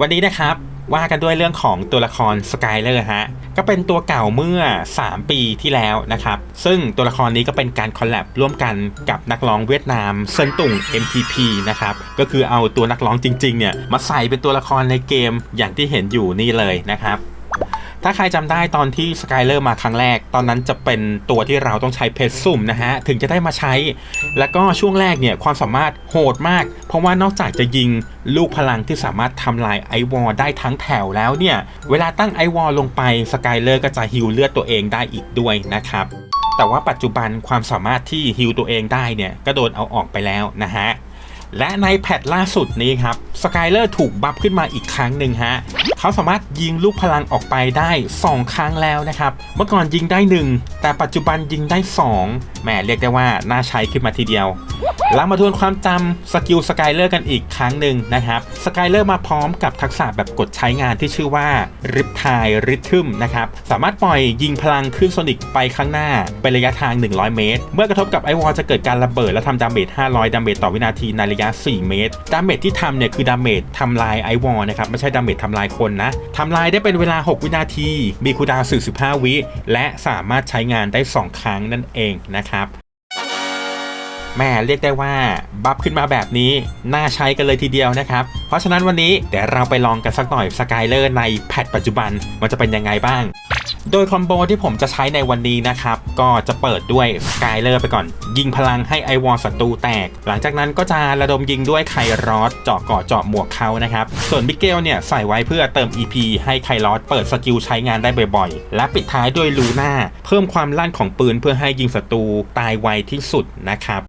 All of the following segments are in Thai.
วันนี้นะครับว่ากันด้วยเรื่องของตัวละครสกายเลอร์ฮะก็เป็นตัวเก่าเมื่อ 3 ปีที่แล้วนะครับ ซึ่งตัวละครนี้ก็เป็นการคอลแลบร่วมกันกับนักร้องเวียดนามเซินตุง MTP นะครับก็คือเอาตัวนักร้องจริงๆเนี่ยมาใส่เป็นตัวละครในเกมอย่างที่เห็นอยู่นี่เลยนะครับ ถ้าใครจำได้ตอนที่สกายเลอร์มาครั้งแรก ตอนนั้นจะเป็นตัวที่เราต้องใช้เพชรสุ่มนะฮะ ถึงจะได้มาใช้ แล้วก็ช่วงแรกเนี่ยความสามารถโหดมาก เพราะว่านอกจากจะยิงลูกพลังที่สามารถทำลายไอวอลได้ทั้งแถวแล้วเนี่ย เวลาตั้งไอวอลลงไปสกายเลอร์ก็จะฮิวเลือดตัวเองได้อีกด้วยนะครับแต่ว่าปัจจุบันความสามารถที่ฮิวตัวเองได้เนี่ยก็โดนเอาออกไปแล้วนะฮะ และในแพทล่าสุดนี้ครับสกายเลอร์ถูกบัฟขึ้นมาอีกครั้งหนึ่งฮะเขาสามารถยิงลูกพลังออกไปได้ 2 ครั้งแล้วนะครับ เมื่อก่อนยิงได้ 1 แต่ปัจจุบันยิงได้ 2 แหมเรียกได้ว่าน่าใช้ขึ้นมาทีเดียวเรามาทวนความจำสกิลสกายเลอร์กันอีกครั้งหนึ่งนะครับสกายเลอร์มาพร้อมกับทักษะแบบกดใช้งานที่ชื่อว่าริปทายริทึมนะครับสามารถปล่อยยิงพลังขึ้นโซนิกไปข้างหน้าเป็นระยะทาง 100 เมตร เมื่อกระทบกับไอวอลจะเกิดการระเบิดและทำดาเมจ 500 ดาเมจต่อวินาทีในระยะ 4 เมตร ดาเมจที่ทำเนี่ยคือดาเมจทำลายไอวอลนะครับไม่ใช่ดาเมจทำลายคนนะทำลายได้เป็นเวลา 6 วินาที มีคูดาว45 วิ และสามารถใช้งานได้ 2 ครั้งนั่นเองนะครับแม่เรียกได้ว่าบัฟขึ้นมาแบบนี้ น่าใช้กันเลยทีเดียวนะครับ เพราะฉะนั้นวันนี้เดี๋ยวเราไปลองกันสักหน่อยสกายเลอร์ในแพทปัจจุบันมันจะเป็นยังไงบ้าง โดยคอมโบที่ผมจะใช้ในวันนี้นะครับ ก็จะเปิดด้วยสกายเลอร์ไปก่อนยิงพลังให้ไอวอลศัตรูแตก หลังจากนั้นก็จะระดมยิงด้วยไครอสเจาะเกาะเจาะหมวกเขานะครับ ส่วนมิเกลเนี่ยใส่ไว้เพื่อเติม EP ให้ไครอสเปิดสกิลใช้งานได้บ่อยๆ และปิดท้ายด้วยลูน่าเพิ่มความลั่นของปืนเพื่อให้ยิงศัตรูตายไวที่สุดนะครับ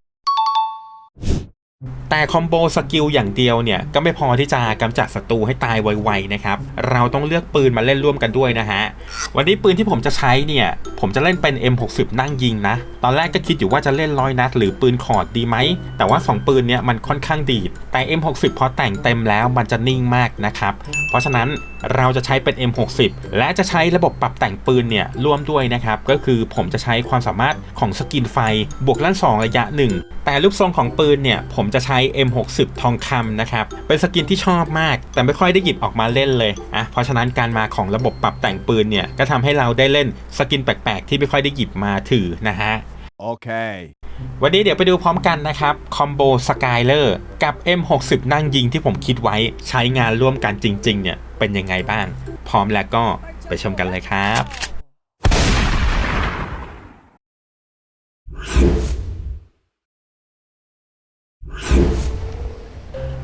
แต่คอมโบสกิลอย่างเดียวเนี่ย ก็ไม่พอที่จะกำจัดศัตรูให้ตายไวๆนะครับ เราต้องเลือกปืนมาเล่นร่วมกันด้วยนะฮะ วันนี้ปืนที่ผมจะใช้เนี่ย ผมจะเล่นเป็น M60 นั่งยิงนะ ตอนแรกก็คิดอยู่ว่าจะเล่นร้อยนัด หรือปืนคอร์ดดีไหม แต่ว่า 2 ปืนเนี่ยมันค่อนข้างดีด แต่ M60 พอแต่งเต็มแล้วมันจะนิ่งมากนะครับ เพราะฉะนั้นเราจะใช้เป็น M60 และจะใช้ระบบปรับแต่งปืนเนี่ยร่วมด้วยนะครับ ก็คือผมจะใช้ความสามารถของสกินไฟ บวกลั่น2ระยะ 1 แต่ลูกทรงของปืนเนี่ยผมจะใช้ M60 ทองคำนะครับ เป็นสกินที่ชอบมาก แต่ไม่ค่อยได้หยิบออกมาเล่นเลยอะเพราะฉะนั้นการมาของระบบปรับแต่งปืนเนี่ยก็ทำให้เราได้เล่นสกินแปลกๆ ที่ไม่ค่อยได้หยิบมาถือนะฮะ Okay. วันนี้เดี๋ยวไปดูพร้อมกันนะครับ คอมโบสกายเลอร์กับ M60 นั่งยิงที่ผมคิดไว้ใช้งานร่วมกันจริง ๆ เนี่ย เป็นยังไงบ้าง พร้อมแล้วก็ไปชมกันเลยครับ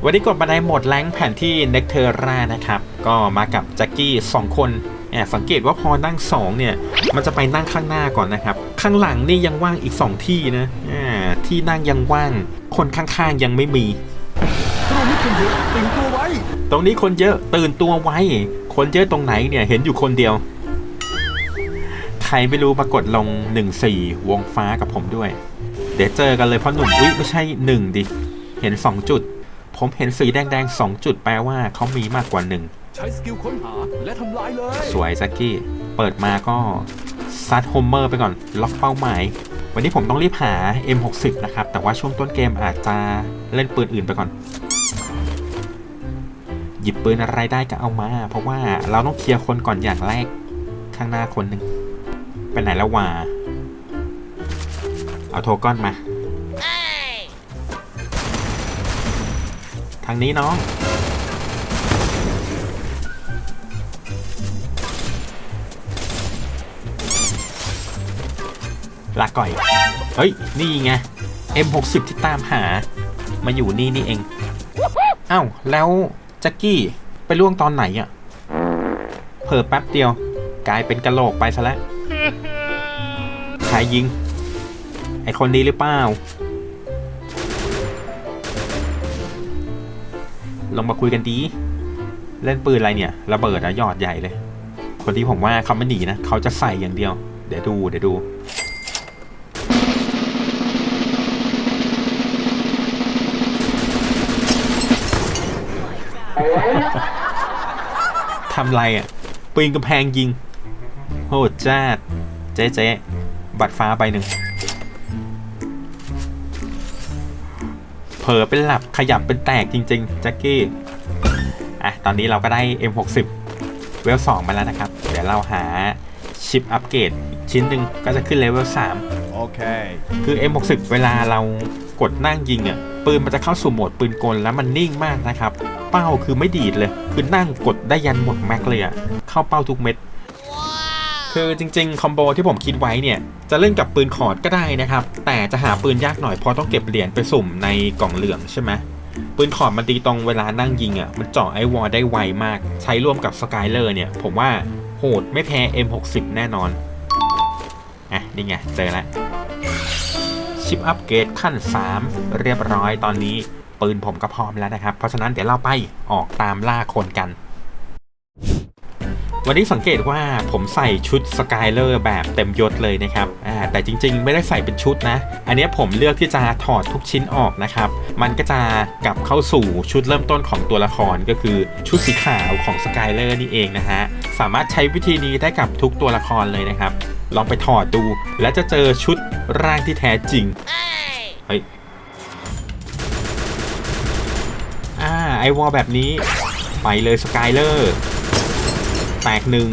วันนี้กดมาในโหมดแรงค์แผ่นที่เน็กเทอร่านะครับ ก็มากับแจ็คกี้2 คนแอบสังเกตว่าพอนั่ง 2 เนี่ย มันจะไปนั่งข้างหน้าก่อนนะครับ ข้างหลังนี่ยังว่างอีก 2 ที่นะอ่าที่นั่งยังว่าง คนข้างๆยังไม่มีตรงนี้คุณเยอะตื่นตัวไว้ ตรงนี้คนเยอะตื่นตัวไว้ คนเยอะตรงไหนเนี่ยเห็นอยู่คนเดียว ใครไม่รู้มากดลง 1-4 วงฟ้ากับผมด้วยเดี๋ยวเจอกันเลยเพราะหนุ่มอุ๊ยไม่ใช่1ดิเห็น2จุด ผมเห็นสีแดงๆ2จุดแปลว่าเขามีมากกว่า1ใช้สกิลค้นหาและทำลายเลย สวยแจ็คกี้ เปิดมาก็ซัดโฮมเมอร์ไปก่อน ล็อกเป้าหมาย วันนี้ผมต้องรีบหา M60 นะครับ แต่ว่าช่วงต้นเกมอาจจะเล่นปืนอื่นไปก่อน หยิบปืนอะไรได้ก็เอามา เพราะว่าเราต้องเคลียร์คนก่อนอย่างแรกข้างหน้าคนหนึ่งไปไหนแล้ววะ เอาโทก้อนมา ทางนี้น้องลาก่อย เฮ้ย นี่ไง M60 ที่ตามหา มาอยู่นี่นี่เองเอ้าแล้วแจ็คกี้ไปล่วงตอนไหนอะ่ะ เผลอแป๊บเดียว กลายเป็นกะโหลกไปซะแล้วใครยิง ไอคนนี้หรือเปล่า ลงมาคุยกันดี เล่นปืนอะไรเนี่ยระเบิดอะยอดใหญ่เลย คนที่ผมว่าเขาไม่หนีนะเขาจะใส่อย่างเดียว เดี๋ยวดูเดี๋ยวดูทำไรอะปีนกำแพงยิงโหดจ้าดเจ๊เจ๊บัตรฟ้าใบหนึ่ง เผลอเป็นหลับขยับเป็นแตกจริงๆแจ็คกี้อะตอนนี้เราก็ได้ M60 เวล2มาแล้วนะครับ เดี๋ยวเราหาชิปอัปเกรดอีกชิ้นหนึ่งก็จะขึ้นเลเวล3 Okay. คือ M60 เวลาเรากดนั่งยิงอะปืนมันจะเข้าสู่โหมดปืนกลแล้วมันนิ่งมากนะครับ เป้าคือไม่ดีดเลย คือนั่งกดได้ยันหมดแม็กเลยอะเข้าเป้าทุกเม็ด คือจริงๆ คอมโบที่ผมคิดไว้เนี่ย จะเล่นกับปืนขอดก็ได้นะครับ แต่จะหาปืนยากหน่อยเพราะต้องเก็บเหรียญไปสุ่มในกล่องเหลืองใช่ไหมปืนขอดมันดีตรงเวลานั่งยิงอะมันเจาะไอวอลได้ไวมาก ใช้ร่วมกับสกายเลอร์เนี่ย ผมว่าโหดไม่แพ้ M60 แน่นอน อะ นี่ไง เจอแล้วชิปอัปเกรดขั้น 3 เรียบร้อยตอนนี้ ปืนผมก็พร้อมแล้วนะครับ เพราะฉะนั้นเดี๋ยวเราไปออกตามล่าคนกัน วันนี้สังเกตว่าผมใส่ชุดสกายเลอร์แบบเต็มยศเลยนะครับอ่าแต่จริงๆ ไม่ได้ใส่เป็นชุดนะ อันนี้ผมเลือกที่จะถอดทุกชิ้นออกนะครับ มันก็จะกลับเข้าสู่ชุดเริ่มต้นของตัวละครก็คือชุดสีขาวของสกายเลอร์นี่เองนะฮะ สามารถใช้วิธีนี้ได้กับทุกตัวละครเลยนะครับ ลองไปถอดดู และจะเจอชุดร่างที่แท้จริง เฮ้ย อ่าไอวอลแบบนี้ไปเลยสกายเลอร์ แตกหนึ่ง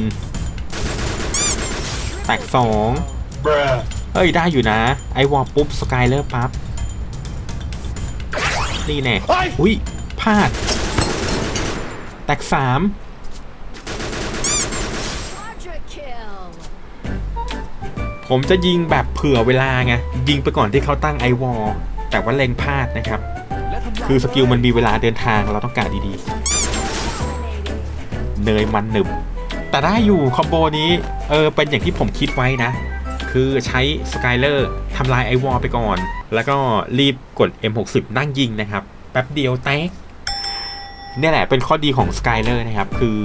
แตกสองเฮ้ย ได้อยู่นะ ไอวอลปุ๊บ สกายเลอร์ปั๊บ นี่แน่อุ้ยพลาด แตกสาม Quadra kill. ผมจะยิงแบบเผื่อเวลาไง ยิงไปก่อนที่เขาตั้งไอวอลแต่ว่าเล็งพลาดนะครับและทำลายคือสกิลมันมีเวลาเดินทางเราต้องการดี Dominating. ๆเนยมันหนึบ แต่ได้อยู่คอมโบนี้เออเป็นอย่างที่ผมคิดไว้นะ คือใช้สกายเลอร์ทำลายไอวอลไปก่อน แล้วก็รีบกด M60 นั่งยิงนะครับ แป๊บเดียวแตกนี่แหละเป็นข้อดีของสกายเลอร์นะครับ คือ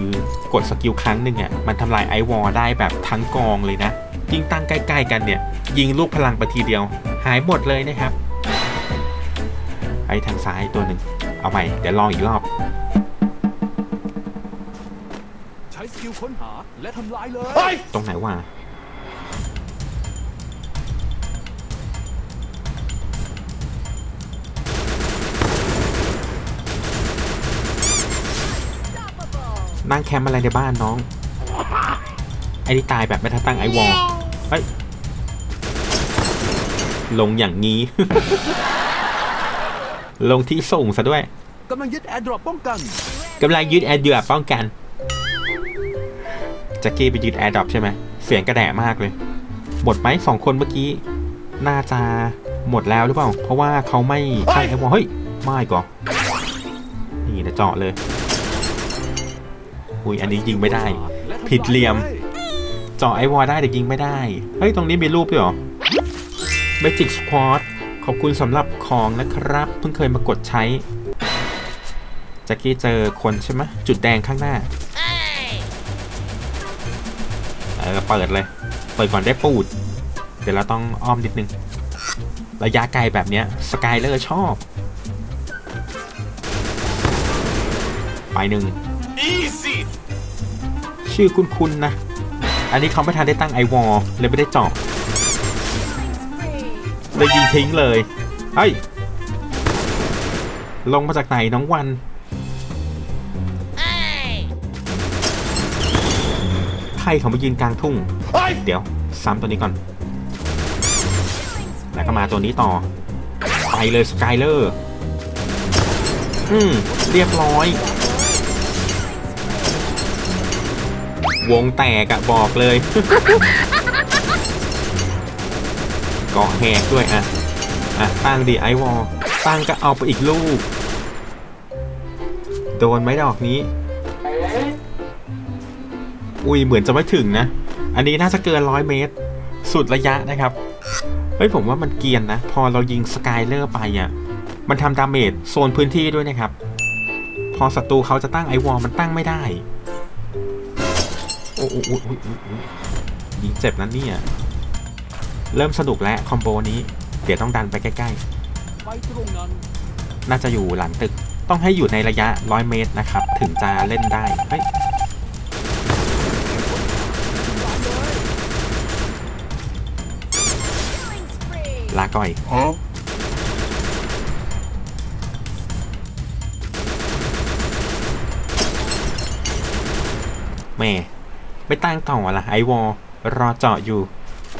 กดสกิลครั้งหนึ่งอะมันทำลายไอวอลได้แบบทั้งกองเลยนะยิงตั้งใกล้ ๆ กันเนี่ย ยิงลูกพลังไปทีเดียว หายหมดเลยนะครับ ไอทางซ้ายตัวหนึ่งเอาใหม่ เดี๋ยวลองอีกรอบ กิลค้นหาและทำลายเลย ตรงไหนวะนั่งแคมป์อะไรในบ้านน้อง ไอ้นี่ตายแบบไม่ทันตั้งไอวอลเฮ้ย ลงอย่างนี้ ลงที่ส่งซะด้วยกำลังยึดแอร์ดรอปป้องกัน กำลังยึดแอร์เดือป้องกัน แจ็คกี้ไปยึดแอร์ดรอปใช่ไหมเสียงกระแดะมากเลย หมดไหมสองคนเมื่อกี้ น่าจะหมดแล้วหรือเปล่า เพราะว่าเขาไม่ตั้งไอวอลเฮ้ย ไม่ก่อนนี่นะเจาะเลย อุ้ยอันนี้ยิงไม่ได้ ผิดเหลี่ยม เจาะไอวอลได้แต่ยิงไม่ได้ เฮ้ย ตรงนี้มีรูปด้วยเหรอ Magic Squad ขอบคุณสำหรับของนะครับ เพิ่งเคยมากดใช้แจ็คกี้เจอคนใช่ไหมจุดแดงข้างหน้า ออเปิดเลย เปิดก่อนได้ปูด เดี๋ยวเราต้องอ้อมนิดนึง ระยะไกลแบบเนี้ยสกายเลอร์ชอบ ไปหนึ่ง ชื่อคุณคุณนะ อันนี้เขาไม่ทันได้ตั้งไอวอลเลยไม่ได้เจาะ Spree. เลยยิงทิ้งเลย เฮ้ย ลงมาจากไหนน้องวัน เขามายืนกลางทุ่ง เดี๋ยว ซ้ำตัวนี้ก่อน แล้วก็มาตัวนี้ต่อ ไปเลยสกายเลอร์ อืม เรียบร้อย วงแตกอะบอกเลยเกาะแหกด้วยอะอะตั้งดีไอวอลตั้งก็เอาไปอีกลูก โดนไหมดอกนี้ อุ้ยเหมือนจะไม่ถึงนะ อันนี้น่าจะเกินร้อยเมตร สุดระยะนะครับ เฮ้ยผมว่ามันเกียนนะ พอเรายิงสกายเลอร์ไปอะ มันทำดาเมจโซนพื้นที่ด้วยนะครับ พอศัตรูเขาจะตั้งไอวอลมันตั้งไม่ได้ โอ้โหยิงเจ็บนั้นเนี่ย เริ่มสนุกแล้วคอมโบนี้ เดี๋ยวต้องดันไปใกล้ไปตรงนั้นๆน่าจะอยู่หลังตึก ต้องให้อยู่ในระยะ 100 เมตรนะครับ ถึงจะเล่นได้ เฮ้ย ลาก่อยฮแม่ไม่ตั้งต่อละไอวอลรอเจาะอยู่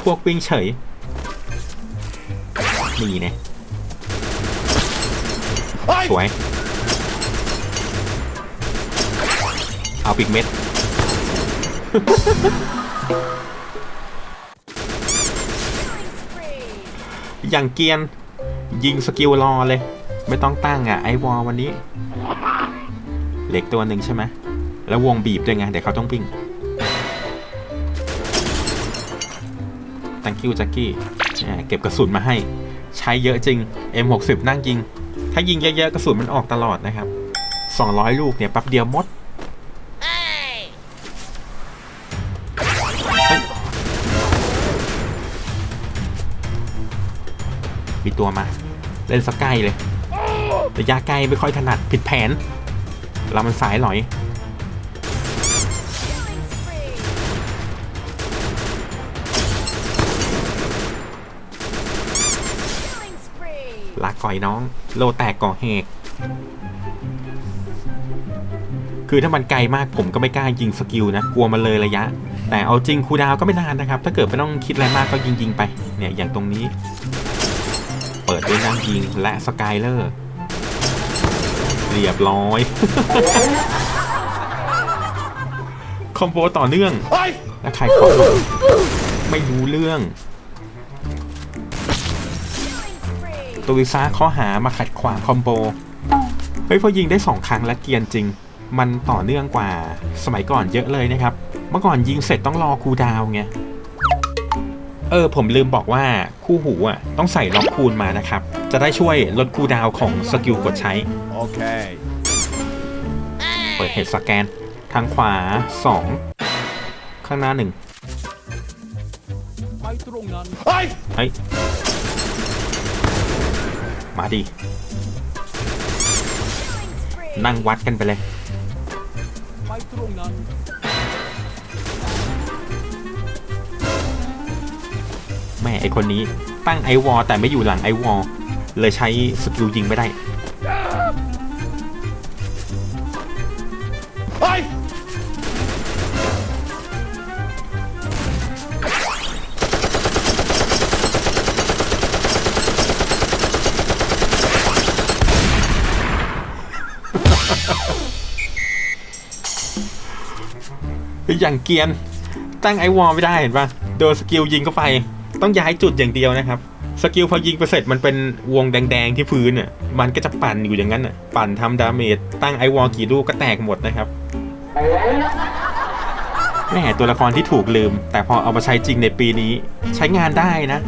พวกวิ่งเฉย นี่เนี่ยเฮ้ยสวย เอาปิกเม็ด อย่างเกียน ยิงสกิลรอเลย ไม่ต้องตั้งอะไอวอลวันนี้ เหล็กตัวหนึ่งใช่ไหมแล้ววงบีบด้วยไงเดี๋ยวเขาต้องวิ่ง thank you จ็ c กี้เก็บกระสุนมาให้ ใช้เยอะจริง M60 นั่งยิง ถ้ายิงเยอะๆกระสุนมันออกตลอดนะครับ 200 ลูกเนี่ยแป๊บเดียวหมดีตัวมาเล่นสกายเลยระยะไกลไม่ค่อยถนัดผิดแผน เรามันสายหลอย ลาก่อยน้อง โลแตกก่อเหกคือถ้ามันไกลมากผมก็ไม่กล้ายิงสกิลนะ กลัวมันเลยระยะ แต่เอาจริงคูดาวก็ไม่นานนะครับ ถ้าเกิดไม่ต้องคิดอะไรมากก็ยิงยิงๆไป เนี่ยอย่างตรงนี้ ปิดด้วยนั่งยิงและสกายเลอร์เรียบร้อย คอมโบต่อเนื่องเฮ้ยแล้วใครขอลงไม่รู้เรื่อง Killing spree. ตุยซ่าข้อหามาขัดขวางคอมโบ เฮ้ยพอยิงได้สองครั้งและเกรียนจริง มันต่อเนื่องกว่าสมัยก่อนเยอะเลยนะครับ เมื่อก่อนยิงเสร็จต้องรอคูลดาวน์ไง เออผมลืมบอกว่าคู่หูอะต้องใส่ล็อกคูณมานะครับ จะได้ช่วยลดคูลดาวน์ของสกิลกดใช้ โอเค เปิดเฮดสแกน ทางขวา 2 ข้างหน้า1ไปตรงนั้นเฮ้ยเฮ้ยมาดิ Killing spree. นั่งวัดกันไปเลยไปตรงนั้น แม่ไอคนนี้ตั้งไอวอลแต่ไม่อยู่หลังไอวอลเลยใช้สกิลยิงไม่ได้เฮ้ยอย่างเกรียนตั้งไอวอลไม่ได้เห็นปะโดนสกิลยิงเข้าไป ต้องย้ายจุดอย่างเดียวนะครับสกิลพอยิงไปเสร็จมันเป็นวงแดง ๆ ที่พื้นอะมันก็จะปั่นอยู่อย่างนั้นอะปั่นทำดาเมจตั้งไอวอลกี่ลูกก็แตกหมดนะครับแม่ตัวละครที่ถูกลืม แต่พอเอามาใช้จริงในปีนี้ ใช้งานได้นะ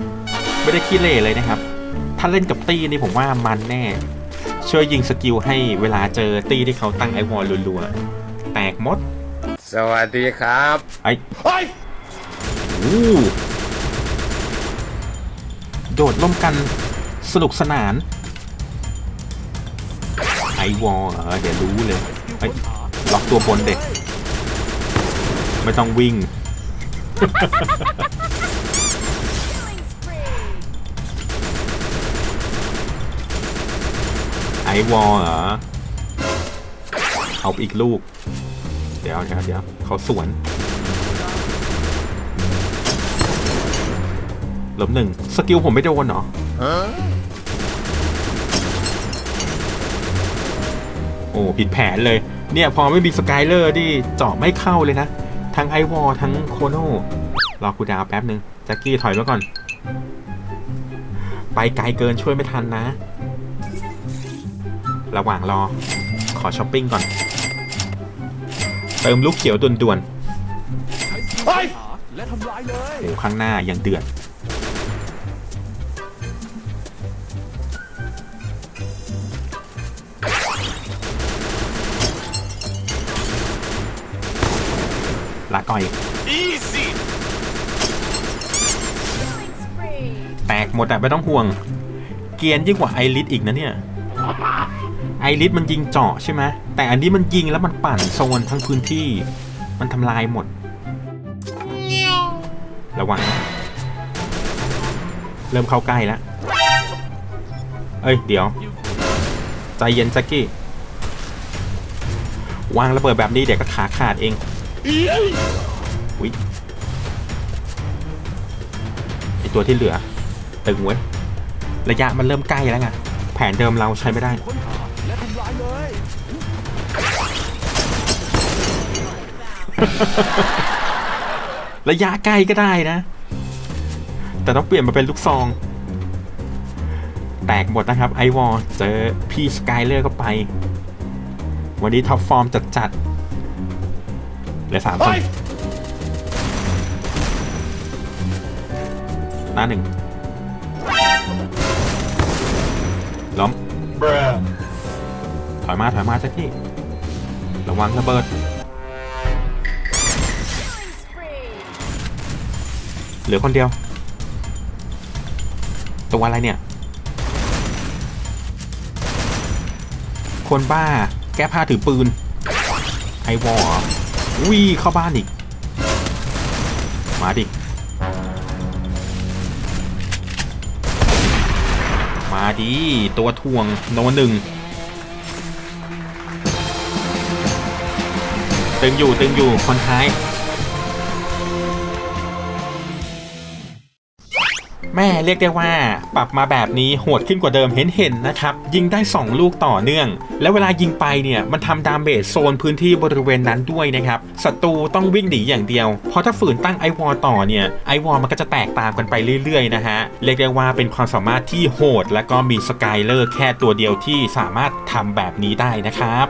ไม่ได้ขี้เหร่เลยนะครับ ถ้าเล่นกับตี้นี่ผมว่ามันแน่ ช่วยยิงสกิลให้เวลาเจอตี้ที่เขาตั้งไอวอลรัวๆแตกหมด สวัสดีครับ ไอเฮ้ยอู้ โดดร่วมกันสนุกสนาน ไอวอลเออเดี๋ยวรู้เลยไอยล็อกตัวบนเด็ก ไม่ต้องวิ่ง ไอวอลเหรอ เอาอีกลูก เดี๋ยวเดี๋ยวเดี๋ยวเขาสวน ลบหนึ่งสกิลผมไม่โดนเหรอโอ้ผิดแผนเลย เนี่ยพอไม่มีสกายเลอร์ที่เจาะไม่เข้าเลยนะ ทั้งไอวอลทั้งโคโนรอกูดาวแป๊บหนึ่งแจ็คกี้ถอยมาก่อน ไปไกลเกินช่วยไม่ทันนะ ระหว่างรอ ขอช้อปปิ้งก่อน เติมลูกเขียวด่วนใช้สกิลค้นหาและทำลายเลยๆโอ้ข้างหน้ายังเดือด ลาก่อย Killing spree. แตกหมดอะไม่ต้องห่วง เกรียนยิ่งกว่าไอริสอีกนะเนี่ย ไอริสมันยิงเจาะใช่ไหมแต่อันนี้มันยิงแล้วมันปั่นโซนทั้งพื้นที่ มันทำลายหมด ระวังนะเริ่มเข้าใกล้แล้ว เอ้ย เดี๋ยว ใจเย็นแจ็กกี้ วางระเบิดแบบนี้เดี๋ยวก็ขาขาดเอง อุ้ยไอตัวที่เหลือตึงเว้ยระยะมันเริ่มใกล้แล้วไงแผนเดิมเราใช้ไม่ได้ระยะใกล้ก็ได้นะ แต่ต้องเปลี่ยนมาเป็นลูกซอง แตกหมดนะครับไอวอลเจอพี่สกายเลอร์ก็ไป วันนี้ท็อปฟอร์มจัดๆเหลือสามคน หน้าหนึ่งล้มถอยมา ถอยมาสักที่ ระวังระเบิด Killing spree. เหลือคนเดียว ตัวอะไรเนี่ย คนบ้า แก้ผ้าถือปืน ไอวอลวิ่งเข้าบ้านอีก มาดิ ดี ตัวทวงโนหนึ่งตึงอยู่ตึงอยู่คนท้าย แม่เรียกได้ว่า ปรับมาแบบนี้โหดขึ้นกว่าเดิมเห็นเห็นนะครับ ยิงได้ 2 ลูกต่อเนื่อง แล้วเวลายิงไปเนี่ย มันทำดามเมจโซนพื้นที่บริเวณนั้นด้วยนะครับศัตรูต้องวิ่งหนีอย่างเดียว เพราะถ้าฝืนตั้งไอวอลต่อเนี่ยไอวอลมันก็จะแตกตามกันไปเรื่อยๆนะฮะเรียกได้ว่าเป็นความสามารถที่โหด และก็มีสกายเลอร์แค่ตัวเดียวที่สามารถทำแบบนี้ได้นะครับ